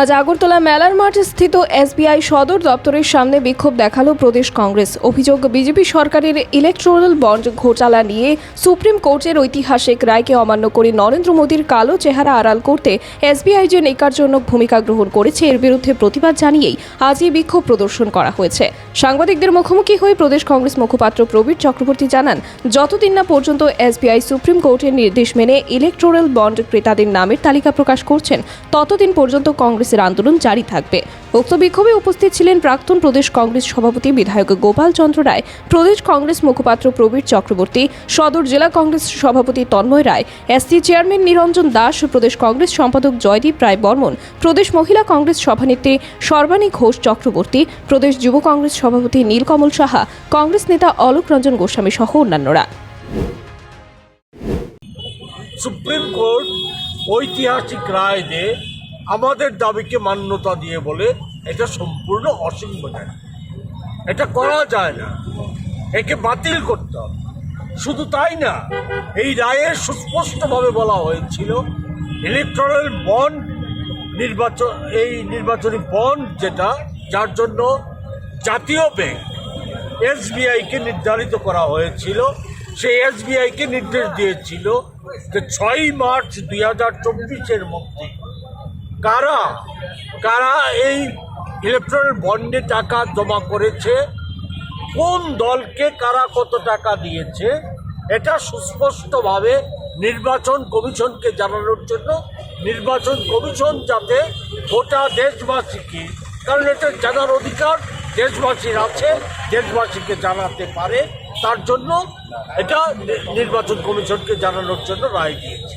আজ আগরতলা মেলার মাঠ স্থিত এসবিআই সদর দপ্তরের সামনে বিক্ষোভ দেখাল প্রদেশ কংগ্রেস। অভিযোগ, বিজেপি সরকারের ইলেকট্রাল বন্ড ঘোটালা নিয়ে সুপ্রিম কোর্টের ঐতিহাসিক রায়কে অমান্য করে নরেন্দ্র মোদীর কালো চেহারা আড়াল করতে এসবিআই যে নেকারজনক ভূমিকা গ্রহণ করেছে, এর বিরুদ্ধে প্রতিবাদ জানিয়েই আজ এই বিক্ষোভ প্রদর্শন করা হয়েছে। সাংবাদিকদের মুখোমুখি হয়ে প্রদেশ কংগ্রেস মুখপাত্র প্রবীর চক্রবর্তী জানান, যতদিন না পর্যন্ত এসবিআই সুপ্রিম কোর্টের নির্দেশ মেনে ইলেকট্রাল বন্ড ক্রেতাদের নামের তালিকা প্রকাশ করছেন, ততদিন পর্যন্ত কংগ্রেসের আন্দোলন জারি থাকবে। উক্ত বিক্ষোভে উপস্থিত ছিলেন প্রাক্তন প্রদেশ কংগ্রেস সভাপতি বিধায়ক গোপাল চন্দ্র রায়, প্রদেশ কংগ্রেস মুখপাত্র প্রবীর চক্রবর্তী, সদর জেলা কংগ্রেস সভাপতি তন্ময় রায়, এসসি চেয়ারম্যান নিরঞ্জন দাস, প্রদেশ কংগ্রেস সম্পাদক জয়দীপ রায় বর্মন, প্রদেশ মহিলা কংগ্রেস সভানেত্রী সর্বাণী ঘোষ চক্রবর্তী, প্রদেশ যুব কংগ্রেস সভাপতি নীলকমল সাহা, কংগ্রেস নেতা অলোক রঞ্জন গোস্বামী সহ অন্যান্যরা। সুপ্রিম কোর্ট ঐতিহাসিক রায় দিয়ে আমাদের দাবিকে মান্যতা দিয়ে বলে এটা সম্পূর্ণ অসংবিধান এটা করা যায় না। একে বাতিল করতে হবে। শুধু তাই না, এই রায়ে সুস্পষ্টভাবে বলা হয়েছিল ইলেকট্রাল বন্ড নির্বাচন, এই নির্বাচনী বন্ড যেটা, যার জন্য জাতীয় ব্যাংক এসবিআইকে নির্ধারিত করা হয়েছিল। সেই এসবিআইকে নির্দেশ দিয়েছিল যে ছয়ই মার্চ দুই হাজার চব্বিশের মধ্যে কারা? কারা এই ইলেকট্রনিক বন্ডে টাকা জমা করেছে? কোন দলকে কারা কত টাকা দিয়েছে? এটা সুস্পষ্টভাবে নির্বাচন কমিশনকে জানানোর জন্য, নির্বাচন কমিশন যাতে গোটা দেশবাসীকে, কারণ এটা জানার অধিকার দেশবাসীর আছে, দেশবাসীকে জানাতে পারে, তার জন্য এটা নির্বাচন কমিশনকে জানানোর জন্য রায় দিয়েছে।